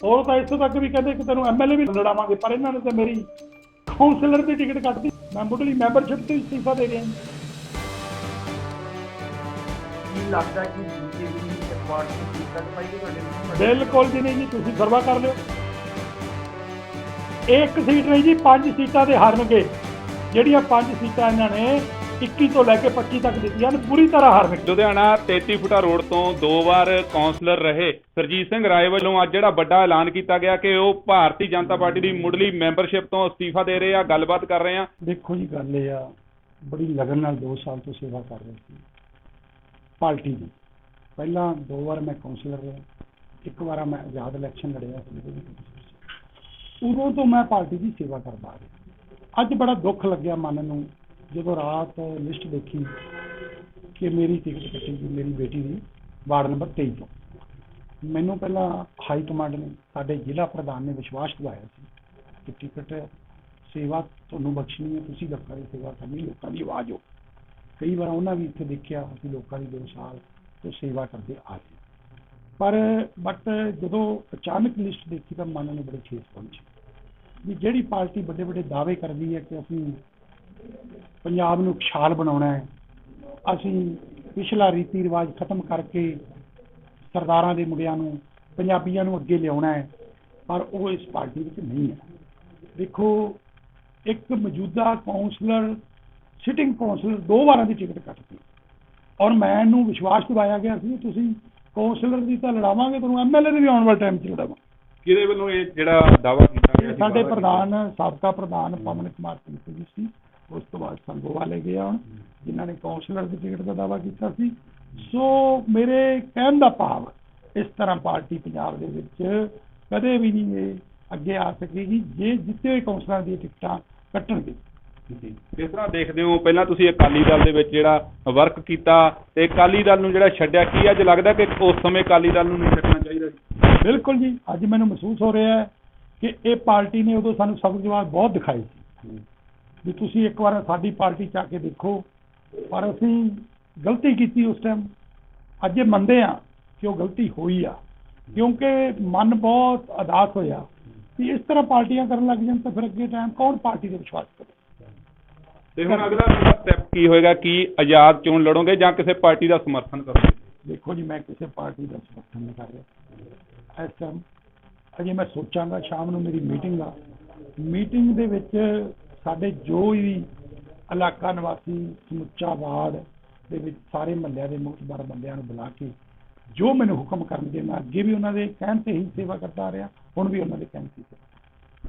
ਉਹ ਤਾਂ ਇੱਥੋਂ ਤੱਕ ਵੀ ਕਹਿੰਦੇ ਕਿ ਤੈਨੂੰ ਐਮਐਲਏ ਵੀ ਲੜਾਵਾਂਗੇ ਪਰ ਇਹਨਾਂ ਨੇ ਤਾਂ ਮੇਰੀ ਕਾਉਂਸਲਰ ਦੀ ਟਿਕਟ ਕੱਟਤੀ। ਮੈਂ ਮੁੱਢਲੀ ਮੈਂਬਰਸ਼ਿਪ ਤੋਂ ਇਸਤੀਫਾ ਦੇ ਗਿਆ ਕੀ ਲੱਗਦਾ ਕਿ ਬੀਜੇਪੀ ਪਾਰਟੀ ਦੀ ਕਰ ਪਾਏਗੀ ਤੁਹਾਡੇ ਨੂੰ ਬਿਲਕੁਲ ਜੀ ਨਹੀਂ ਜੀ ਤੁਸੀਂ ਸਰਵਾ ਕਰ ਲਿਓ। ਇੱਕ ਸੀਟ ਨਹੀਂ ਜੀ ਪੰਜ ਸੀਟਾਂ ਦੇ ਹਾਰਨਗੇ। ਜਿਹੜੀਆਂ ਪੰਜ ਸੀਟਾਂ ਇਹਨਾਂ ਨੇ 21 ਤੋਂ ਲੈ ਕੇ 25 ਤੱਕ ਦਿੱਤੀਆਂ ਨੇ ਪੂਰੀ ਤਰ੍ਹਾਂ ਹਾਰਨਗੇ ਲੁਧਿਆਣਾ 33 ਫੁੱਟਾ ਰੋਡ ਤੋਂ ਦੋ ਵਾਰ ਕਾਉਂਸਲਰ ਰਹੇ। ਸਰਜੀਤ ਸਿੰਘ ਰਾਏ ਵੱਲੋਂ ਅੱਜ ਜਿਹੜਾ ਵੱਡਾ ਐਲਾਨ ਕੀਤਾ ਗਿਆ ਕਿ ਉਹ ਭਾਰਤੀ ਜਨਤਾ ਪਾਰਟੀ ਦੀ ਮੁੱਢਲੀ ਮੈਂਬਰਸ਼ਿਪ ਤੋਂ ਅਸਤੀਫਾ ਦੇ ਰਹੇ ਆ ਗੱਲਬਾਤ ਕਰ ਰਹੇ ਆ। ਦੇਖੋ ਜੀ ਗੱਲ ਇਹ ਆ ਬੜੀ ਲਗਨ ਨਾਲ 2 ਸਾਲ ਤੋਂ ਸੇਵਾ ਕਰ ਰਿਹਾ ਸੀ। ਪਾਰਟੀ ਦੀ। ਪਹਿਲਾਂ ਦੋ ਵਾਰ ਮੈਂ ਕਾਉਂਸਲਰ ਰਿਹਾ ਇੱਕ ਵਾਰ ਮੈਂ ਆਜ਼ਾਦ ਇਲੈਕਸ਼ਨ ਲੜਿਆ। ਉਦੋਂ ਤੋਂ ਮੈਂ ਪਾਰਟੀ ਦੀ ਸੇਵਾ ਕਰਦਾ ਆ ਰਿਹਾ। ਅੱਜ ਬੜਾ ਦੁੱਖ ਲੱਗਿਆ ਮਨ ਨੂੰ ਜਦੋਂ ਰਾਤ ਲਿਸਟ ਦੇਖੀ ਕਿ ਮੇਰੀ ਟਿਕਟ ਕੱਟੀ ਗਈ, ਮੇਰੀ ਬੇਟੀ ਦੀ, ਵਾਰਡ ਨੰਬਰ 23 ਤੋਂ। ਮੈਨੂੰ ਪਹਿਲਾਂ ਹਾਈ ਕਮਾਂਡ ਨੇ ਸਾਡੇ ਜ਼ਿਲ੍ਹਾ ਪ੍ਰਧਾਨ ਨੇ ਵਿਸ਼ਵਾਸ ਦਿਵਾਇਆ ਸੀ ਕਿ ਟਿਕਟ ਸੇਵਾ ਤੁਹਾਨੂੰ ਬਖਸ਼ਣੀ ਹੈ, ਤੁਸੀਂ ਲੋਕਾਂ ਦੀ ਸੇਵਾ ਕਰਨੀ, ਲੋਕਾਂ ਦੀ ਆਵਾਜ਼ ਹੋ ਕਈ ਵਾਰ ਉਹਨਾਂ ਵੀ ਇੱਥੇ ਦੇਖਿਆ, ਅਸੀਂ ਲੋਕਾਂ ਦੀ 2 ਸਾਲ ਤੋਂ ਸੇਵਾ ਕਰਦੇ ਆ ਰਹੇ ਪਰ ਬਟ ਜਦੋਂ ਅਚਾਨਕ ਲਿਸਟ ਦੇਖੀ ਤਾਂ ਮਨ ਨੂੰ ਬੜੇ ਠੇਸ ਪਹੁੰਚੀ। ਵੀ ਜਿਹੜੀ ਪਾਰਟੀ ਵੱਡੇ ਵੱਡੇ ਦਾਅਵੇ ਕਰਦੀ ਹੈ ਕਿ ਅਸੀਂ ਪੰਜਾਬ ਨੂੰ ਖੁਸ਼ਹਾਲ ਬਣਾਉਣਾ ਹੈ। ਅਸੀਂ ਪਿਛਲਾ ਰੀਤੀ ਰਿਵਾਜ ਖਤਮ ਕਰਕੇ ਸਰਦਾਰਾਂ ਦੇ ਮੁੰਡਿਆਂ ਨੂੰ ਪੰਜਾਬੀਆਂ ਨੂੰ ਅੱਗੇ ਲਿਆਉਣਾ ਹੈ ਪਰ ਉਹ ਇਸ ਪਾਰਟੀ ਵਿੱਚ ਨਹੀਂ ਹੈ। ਦੇਖੋ ਇੱਕ ਮੌਜੂਦਾ ਕਾਉਂਸਲਰ ਸਿਟਿੰਗ ਕਾਉਂਸਲਰ ਦੋ ਵਾਰਾਂ ਦੀ ਟਿਕਟ ਕੱਟਦੀ ਔਰ ਮੈਨੂੰ ਵਿਸ਼ਵਾਸ ਦਿਵਾਇਆ ਗਿਆ ਸੀ ਤੁਸੀਂ ਕਾਉਂਸਲਰ ਦੀ ਤਾਂ ਲੜਾਵਾਂਗੇ ਤੁਹਾਨੂੰ ਐਮਐਲਏ ਦੀ ਵੀ ਆਉਣ ਵਾਲੇ ਟਾਈਮ 'ਚ ਲੜਾਵਾਂਗੇ। ਕਿਹਦੇ ਵੱਲੋਂ ਇਹ ਜਿਹੜਾ ਦਾਵਾ ਕੀਤਾ ਗਿਆ ਸਾਡੇ ਪ੍ਰਧਾਨ ਸਾਬਕਾ ਪ੍ਰਧਾਨ ਪਵਨ ਕੁਮਾਰ ਸਿੰਘ ਜੀ ਸੀ। ਉਸ ਤੋਂ ਬਾਅਦ ਸੰਗੋਵਾਲੇ ਗਿਆ ਜਿਨ੍ਹਾਂ ਨੇ ਕਾਉਂਸਲਰ ਦੀ ਟਿਕਟ ਦਾ ਦਾਵਾ ਕੀਤਾ ਸੀ। ਸੋ ਮੇਰੇ ਕਹਿਣ ਦਾ ਭਾਵ ਇਸ ਤਰ੍ਹਾਂ ਪਾਰਟੀ ਪੰਜਾਬ ਦੇ ਵਿੱਚ ਕਦੇ ਵੀ ਨਹੀਂ ਇਹ ਅੱਗੇ ਆ ਸਕੇਗੀ ਜੇ ਜਿੱਤੇ ਹੋਏ ਕਾਉਂਸਲਰਾਂ ਦੀਆਂ ਟਿਕਟਾਂ ਕੱਟਣਗੇ। ਜੀ। ਕਿਸ ਤਰ੍ਹਾਂ ਦੇਖਦੇ ਹੋ ਪਹਿਲਾਂ ਤੁਸੀਂ ਅਕਾਲੀ ਦਲ ਦੇ ਵਿੱਚ ਜਿਹੜਾ ਵਰਕ ਕੀਤਾ ਤੇ ਅਕਾਲੀ ਦਲ ਨੂੰ ਜਿਹੜਾ ਛੱਡਿਆ ਕੀ ਅੱਜ ਲੱਗਦਾ ਕਿ ਉਸ ਸਮੇਂ ਅਕਾਲੀ ਦਲ ਨੂੰ ਨਹੀਂ ਛੱਡਣਾ ਚਾਹੀਦਾ ਸੀ? ਬਿਲਕੁਲ ਜੀ ਅੱਜ ਮੈਨੂੰ ਮਹਿਸੂਸ ਹੋ ਰਿਹਾ ਹੈ ਕਿ ਇਹ ਪਾਰਟੀ ਨੇ ਉਦੋਂ ਸਾਨੂੰ ਸਬਕ ਜਵਾਬ ਬਹੁਤ ਦਿਖਾਏ ਸੀ। ਵੀ ਤੁਸੀਂ ਇੱਕ ਵਾਰ ਸਾਡੀ ਪਾਰਟੀ ਚ ਆ ਕੇ ਦੇਖੋ। ਪਰ ਅਸੀਂ ਗਲਤੀ ਕੀਤੀ ਉਸ ਟਾਈਮ ਅੱਜ ਇਹ ਮੰਨਦੇ ਆ ਕਿ ਉਹ ਗਲਤੀ ਹੋਈ ਆ। ਕਿਉਂਕਿ ਮਨ ਬਹੁਤ ਅਦਾਸ ਹੋਇਆ ਕਿ ਇਸ ਤਰ੍ਹਾਂ ਪਾਰਟੀਆਂ ਕਰਨ ਲੱਗ ਜਾਣ ਤਾਂ ਫਿਰ ਅੱਗੇ ਟਾਈਮ ਕੌਣ ਪਾਰਟੀ ਤੇ ਵਿਸ਼ਵਾਸ ਕਰੇ? ਤੇ ਹੁਣ ਅਗਲਾ ਸਟੈਪ ਕੀ ਹੋਏਗਾ? ਕੀ ਆਜ਼ਾਦ ਚੋਣ ਲੜੋਗੇ ਜਾਂ ਕਿਸੇ ਪਾਰਟੀ ਦਾ ਸਮਰਥਨ ਕਰੋਗੇ? ਦੇਖੋ ਜੀ ਮੈਂ ਕਿਸੇ ਪਾਰਟੀ ਦਾ ਸਮਰਥਨ ਨਹੀਂ ਕਰ ਰਿਹਾ। ਇਸ ਟਾਈਮ ਅਜੇ ਮੈਂ ਸੋਚਾਂਗਾ ਸ਼ਾਮ ਨੂੰ ਮੇਰੀ ਮੀਟਿੰਗ ਆ। ਮੀਟਿੰਗ ਦੇ ਵਿੱਚ ਸਾਡੇ ਜੋ ਵੀ ਇਲਾਕਾ ਨਿਵਾਸੀ ਸਮੁੱਚਾ ਵਾਰਡ ਦੇ ਵਿੱਚ ਸਾਰੇ ਮਹੱਲਿਆਂ ਦੇ ਮੁਖਬਰ ਬੰਦਿਆਂ ਨੂੰ ਬੁਲਾ ਕੇ ਜੋ ਮੈਨੂੰ ਹੁਕਮ ਕਰਨਗੇ, ਮੈਂ ਅੱਗੇ ਵੀ ਉਹਨਾਂ ਦੇ ਕਹਿਣ ਤੇ ਹੀ ਸੇਵਾ ਕਰਦਾ ਆ ਰਿਹਾ, ਹੁਣ ਵੀ ਉਹਨਾਂ ਦੇ ਕਹਿਣ ਤੇ ਹੀ ਸੇਵਾ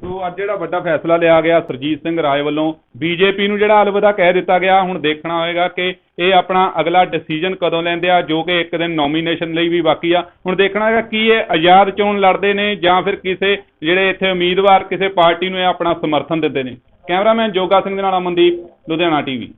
ਸੋ ਅੱਜ ਜਿਹੜਾ ਵੱਡਾ ਫੈਸਲਾ ਲਿਆ ਗਿਆ ਸਰਜੀਤ ਸਿੰਘ ਰਾਏ ਵੱਲੋਂ, ਬੀਜੇਪੀ ਨੂੰ ਜਿਹੜਾ ਅਲਵਿਦਾ ਕਹਿ ਦਿੱਤਾ ਗਿਆ, ਹੁਣ ਦੇਖਣਾ ਹੋਏਗਾ ਕਿ ਇਹ ਆਪਣਾ ਅਗਲਾ ਡਿਸੀਜਨ ਕਦੋਂ ਲੈਂਦੇ ਆ, ਜੋ ਕਿ ਇੱਕ ਦਿਨ ਨੋਮੀਨੇਸ਼ਨ ਲਈ ਵੀ ਬਾਕੀ ਆ। ਹੁਣ ਦੇਖਣਾ ਹੈਗਾ ਕੀ ਇਹ ਆਜ਼ਾਦ ਚੋਣ ਲੜਦੇ ਨੇ ਜਾਂ ਫਿਰ ਕਿਸੇ ਜਿਹੜੇ ਇੱਥੇ ਉਮੀਦਵਾਰ ਕਿਸੇ ਪਾਰਟੀ ਨੂੰ ਇਹ ਆਪਣਾ ਸਮਰਥਨ ਦਿੰਦੇ ਨੇ। ਕੈਮਰਾਮੈਨ ਜੋਗਾ ਸਿੰਘ ਦੇ ਨਾਲ ਅਮਨਦੀਪ, ਲੁਧਿਆਣਾ ਟੀਵੀ।